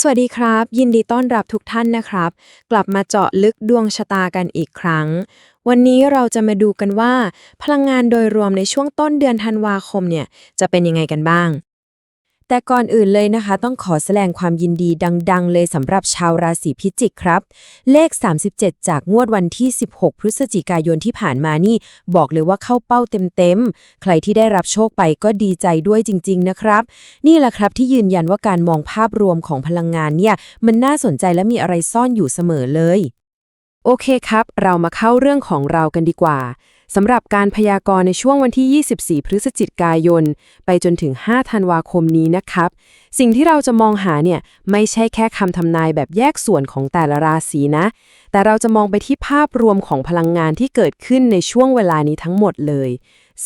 สวัสดีครับ ยินดีต้อนรับทุกท่านนะครับ กลับมาเจาะลึกดวงชะตากันอีกครั้ง วันนี้เราจะมาดูกันว่า พลังงานโดยรวมในช่วงต้นเดือนธันวาคมเนี่ยจะเป็นยังไงกันบ้าง แต่ก่อนอื่นเลยนะคะ ต้องขอแสดงความยินดีดัง ๆ เลยสำหรับชาวราศีพิจิกครับ เลข 37 จากงวดวันที่ 16 พฤศจิกายนที่ผ่านมานี่ บอกเลยว่าเข้าเป้าเต็มๆ ใครที่ได้รับโชคไปก็ดีใจด้วยจริง ๆ นะครับ นี่แหละครับที่ยืนยันว่าการมองภาพรวมของพลังงานเนี่ย มันน่าสนใจและมีอะไรซ่อนอยู่เสมอเลย โอเคครับ เรามาเข้าเรื่องของเรากันดีกว่า สำหรับการพยากรณ์ในช่วงวันที่ 24 พฤศจิกายน ไปจนถึง 5 ธันวาคมนี้นะครับ สิ่งที่เราจะมองหาเนี่ยไม่ใช่แค่คำทำนายแบบแยกส่วนของแต่ละราศีนะ แต่เราจะมองไปที่ภาพรวมของพลังงานที่เกิดขึ้นในช่วงเวลานี้ทั้งหมดเลย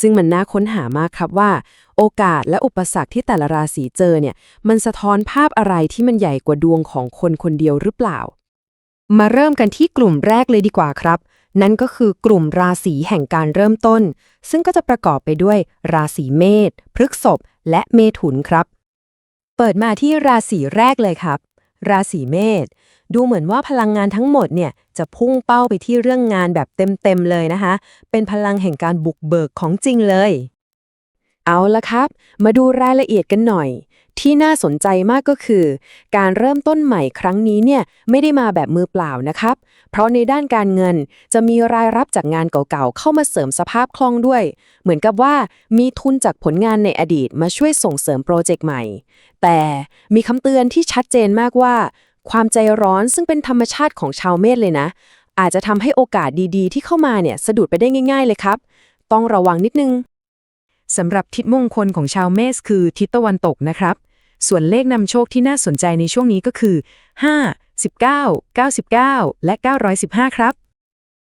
ซึ่งมันน่าค้นหามากครับว่า โอกาสและอุปสรรคที่แต่ละราศีเจอเนี่ยมันสะท้อนภาพอะไรที่มันใหญ่กว่าดวงของคนคนเดียวหรือเปล่า มาเริ่มกันที่กลุ่มแรกเลยดีกว่าครับ นั่นก็คือกลุ่มราศีแห่งการเริ่มต้น ซึ่งก็จะประกอบไปด้วย ราศีเมษพฤกษภและเมถุนครับ เปิดมาที่ราศีแรกเลยครับ ราศีเมษดูเหมือนว่าพลังงานทั้งหมดเนี่ยจะพุ่งเป้าไปที่เรื่องงานแบบเต็มๆเลยนะคะ เป็นพลังแห่งการบุกเบิกของจริงเลย เอาละครับ มาดูรายละเอียดกันหน่อย ที่น่าสนใจมากก็คือ การเริ่มต้นใหม่ครั้งนี้เนี่ยไม่ได้มาแบบมือเปล่านะครับ เพราะในด้านการเงินจะมีรายรับจากงานเก่าๆ เข้ามาเสริมสภาพคล่องด้วย เหมือนกับว่ามีทุนจากผลงานในอดีตมาช่วยส่งเสริมโปรเจกต์ใหม่ แต่มีคำเตือนที่ชัดเจนมากว่า ความใจร้อนซึ่งเป็นธรรมชาติของชาวเมษเลยนะ อาจจะทำให้โอกาสดีๆ ที่เข้ามาเนี่ยสะดุดไปได้ง่าย ๆ เลยครับ ต้องระวังนิดนึง สำหรับทิศมงคลของชาวเมษคือทิศตะวันตกนะครับ ส่วนเลขนำโชคที่น่าสนใจในช่วงนี้ก็คือ 5 19 99 และ 915 ครับ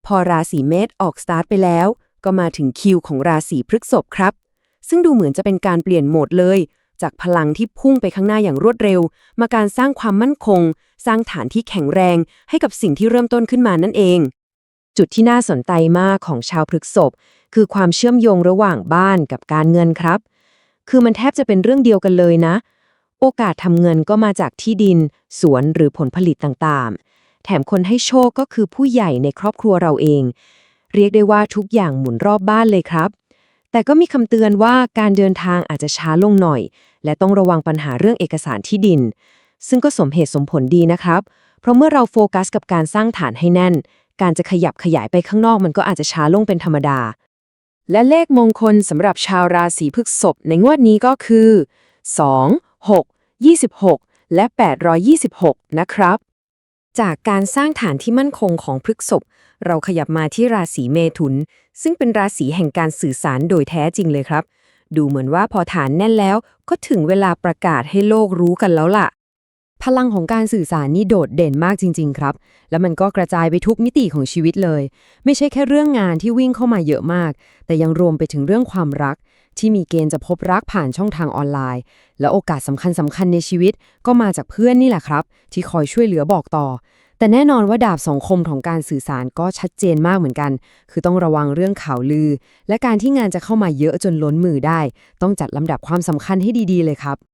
พอราศีเมษออกสตาร์ทไปแล้ว ก็มาถึงคิวของราศีพฤษภครับ ซึ่งดูเหมือนจะเป็นการเปลี่ยนโหมดเลย จากพลังที่พุ่งไปข้างหน้าอย่างรวดเร็ว มาการสร้างความมั่นคง สร้างฐานที่แข็งแรงให้กับสิ่งที่เริ่มต้นขึ้นมานั่นเอง จุดที่น่าสนใจมากของชาวพฤกษภคือความเชื่อมโยงระหว่างบ้านกับการเงินครับ คือมันแทบจะเป็นเรื่องเดียวกันเลยนะ โอกาสทำเงินก็มาจากที่ดิน สวนหรือผลผลิตต่างๆ แถมคนให้โชคก็คือผู้ใหญ่ในครอบครัวเราเอง เรียกได้ว่าทุกอย่างหมุนรอบบ้านเลยครับ แต่ก็มีคำเตือนว่าการเดินทางอาจจะช้าลงหน่อย และต้องระวังปัญหาเรื่องเอกสารที่ดิน ซึ่งก็สมเหตุสมผลดีนะครับ เพราะเมื่อเราโฟกัสกับการสร้างฐานให้แน่น การจะขยับขยายไปข้างนอกมันก็อาจจะช้าลงเป็นธรรมดา และเลขมงคลสำหรับชาวราศีพฤษภในงวดนี้ก็คือ 2 6 26 และ 826 นะครับ จากการสร้างฐานที่มั่นคงของพฤกษภเราขยับมาที่ราศีเมถุน ซึ่งเป็นราศีแห่งการสื่อสารโดยแท้จริงเลยครับ ดูเหมือนว่าพอฐานแน่นแล้ว ก็ถึงเวลาประกาศให้โลกรู้กันแล้วล่ะ พลังของการสื่อสารนี่โดดเด่นมากจริง ๆ ครับ แล้วมันก็กระจายไปทุกมิติของชีวิตเลย ไม่ใช่แค่เรื่องงานที่วิ่งเข้ามาเยอะมาก แต่ยังรวมไปถึงเรื่องความรัก ที่มีเกณฑ์จะพบรักผ่านช่องทางออนไลน์ และโอกาสสำคัญสำคัญในชีวิต ก็มาจากเพื่อนนี่แหละครับ ที่คอยช่วยเหลือบอกต่อ แต่แน่นอนว่าดาบสองคมของการสื่อสารก็ชัดเจนมากเหมือนกัน คือต้องระวังเรื่องข่าวลือ และการที่งานจะเข้ามาเยอะจนล้นมือได้ ต้องจัดลำดับความสำคัญให้ดี ๆ เลยครับ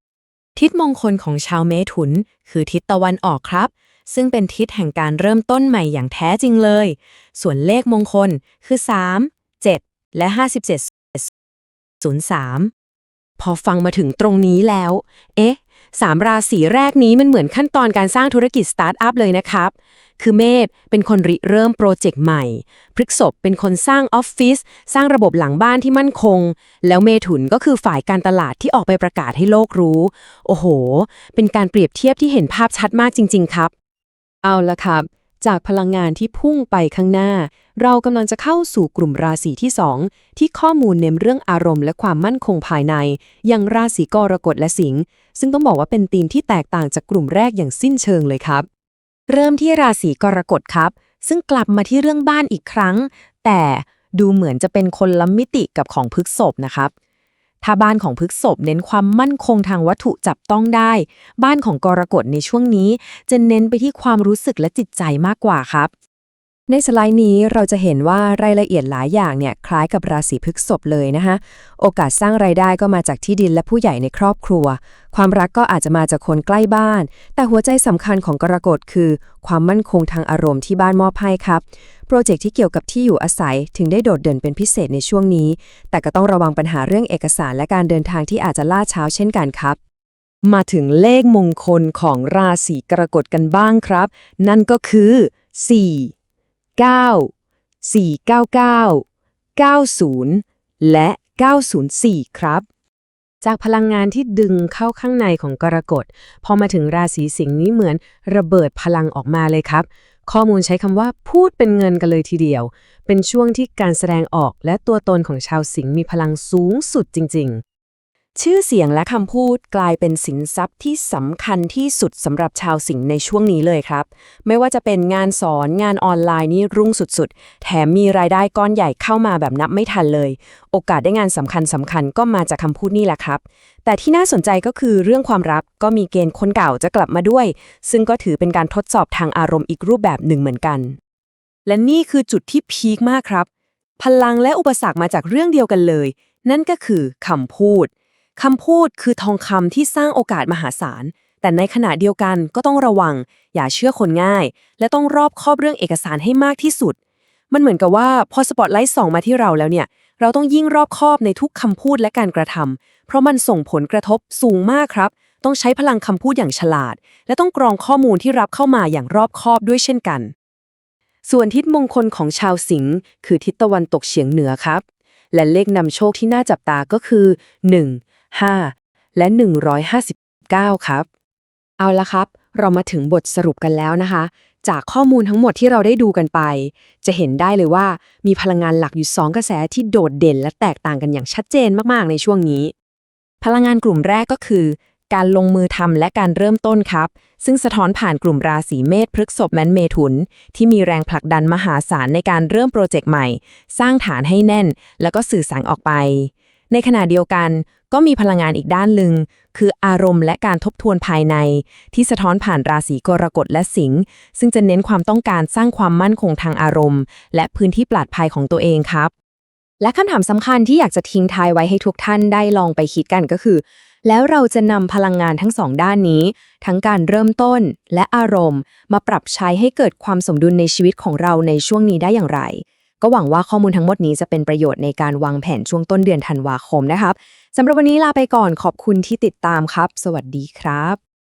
ทิศมงคลของชาวเมถุน คือทิศตะวันออกครับ ซึ่งเป็นทิศแห่งการเริ่มต้นใหม่อย่างแท้จริงเลย ส่วนเลขมงคลคือ 3 7 และ 57 03 พอฟังมาถึงตรงนี้แล้ว เอ๊ะ สามราศีแรกนี้มันเหมือนขั้นตอนการสร้างธุรกิจสตาร์ทอัพเลยนะครับ คือเมษเป็นคนริเริ่มโปรเจกต์ใหม่ พฤกษบเป็นคนสร้างออฟฟิศสร้างระบบหลังบ้านที่มั่นคง แล้วเมถุนก็คือฝ่ายการตลาดที่ออกไปประกาศให้โลกรู้ โอ้โห เป็นการเปรียบเทียบที่เห็นภาพชัดมากจริง ๆ ครับ เอาละครับ จากพลังงานที่พุ่งไปข้างหน้า เรากำลังจะเข้าสู่กลุ่มราศีที่ 2 ที่ข้อมูลเน้นเรื่องอารมณ์และความมั่นคงภายใน อย่างราศีกรกฎและสิงห์ซึ่งต้องบอกว่าเป็นธีมที่แตกต่างจากกลุ่มแรกอย่างสิ้นเชิงเลยครับ เริ่มที่ราศีกรกฎครับ ซึ่งกลับมาที่เรื่องบ้านอีกครั้ง แต่ดูเหมือนจะเป็นคนละมิติกับของพฤกษบนะครับ ถ้าบ้านของพฤกษบเน้นความมั่นคงทางวัตถุจับต้องได้ บ้านของกรกฎในช่วงนี้ จะเน้นไปที่ความรู้สึกและจิตใจมากกว่าครับ ในสไลด์นี้เราจะเห็นว่ารายละเอียดหลายอย่างเนี่ยคล้ายกับราศีพฤกษภเลยนะคะโอกาสสร้างไรายได้ก็มาจากที่ดินและผู้ใหญ่ในครอบครัว ความรักก็อาจจะมาจากคนใกล้บ้าน แต่หัวใจสำคัญของกรกฎคือ ความมั่นคงทางอารมณ์ที่บ้านมอบให้ครับ โปรเจกต์ที่เกี่ยวกับที่อยู่อาศัยถึงได้โดดเด่นเป็นพิเศษในช่วงนี้ แต่ก็ต้องระวังปัญหาเรื่องเอกสารและการเดินทางที่อาจจะล่าช้าเช่นกันครับ มาถึงเลขมงคลของราศีกรกฎกันบ้างครับ นั่นก็คือ 4 9 499 90 และ 904 ครับ จากพลังงานที่ดึงเข้าข้างในของกรกฎ พอมาถึงราศีสิงห์นี้เหมือนระเบิดพลังออกมาเลยครับ ข้อมูลใช้คำว่าพูดเป็นเงินกันเลยทีเดียว เป็นช่วงที่การแสดงออกและตัวตนของชาวสิงห์มีพลังสูงสุดจริง ๆ ชื่อเสียงและคำพูดกลายเป็นสินทรัพย์ที่สำคัญที่สุดสำหรับชาวสิงห์ในช่วงนี้เลยครับ ไม่ว่าจะเป็นงานสอนงานออนไลน์นี่รุ่งสุดๆ แถมมีรายได้ก้อนใหญ่เข้ามาแบบนับไม่ทันเลย โอกาสได้งานสำคัญสำคัญก็มาจากคำพูดนี่แหละครับ แต่ที่น่าสนใจก็คือเรื่องความรักก็มีเกณฑ์คนเก่าจะกลับมาด้วย ซึ่งก็ถือเป็นการทดสอบทางอารมณ์อีกรูปแบบหนึ่งเหมือนกัน และนี่คือจุดที่พีคมากครับ พลังและอุปสรรคมาจากเรื่องเดียวกันเลย นั่นก็คือคำพูด คำพูดคือทองคำที่สร้างโอกาสมหาศาล แต่ในขณะเดียวกันก็ต้องระวัง อย่าเชื่อคนง่าย และต้องรอบคอบเรื่องเอกสารให้มากที่สุด มันเหมือนกับว่าพอสปอตไลท์ส่องมาที่เราแล้วเนี่ย เราต้องยิ่งรอบคอบในทุกคำพูดและการกระทำเพราะมันส่งผลกระทบสูงมากครับ ต้องใช้พลังคำพูดอย่างฉลาด และต้องกรองข้อมูลที่รับเข้ามาอย่างรอบคอบด้วยเช่นกัน ส่วนทิศมงคลของชาวสิงห์คือทิศตะวันตกเฉียงเหนือครับ และเลขนำโชคที่น่าจับตาก็คือ 1 5 และ 159 ครับ เอาละครับ เรามาถึงบทสรุปกันแล้วนะคะ จากข้อมูลทั้งหมดที่เราได้ดูกันไป จะเห็นได้เลยว่ามีพลังงานหลักอยู่ 2 กระแสที่โดดเด่นและแตกต่างกันอย่างชัดเจนมากๆในช่วงนี้ พลังงานกลุ่มแรกก็คือ การลงมือทำและการเริ่มต้นครับ ซึ่งสะท้อนผ่านกลุ่มราศีเมษพฤกษภแมนเมถุน ที่มีแรงผลักดันมหาศาลในการเริ่มโปรเจกต์ใหม่ สร้างฐานให้แน่น แล้วก็สื่อสารออกไป ในขณะเดียวกันก็มีพลังงานอีกด้านหนึ่งคืออารมณ์และการทบทวนภายใน ที่สะท้อนผ่านราศีกรกฎและสิงห์ซึ่งจะเน้นความต้องการสร้างความมั่นคงทางอารมณ์ และพื้นที่ปลอดภัยของตัวเองครับ และคำถามสำคัญที่อยากจะทิ้งท้ายไว้ให้ทุกท่านได้ลองไปคิดกันก็คือ แล้วเราจะนำพลังงานทั้งสองด้านนี้ ทั้งการเริ่มต้นและอารมณ์ มาปรับใช้ให้เกิดความสมดุลในชีวิตของเราในช่วงนี้ได้อย่างไร ก็หวังว่าข้อมูลทั้งหมดนี้จะเป็นประโยชน์ในการวางแผนช่วงต้นเดือนธันวาคมนะครับสำหรับวันนี้ลาไปก่อนขอบคุณที่ติดตามครับ สวัสดีครับ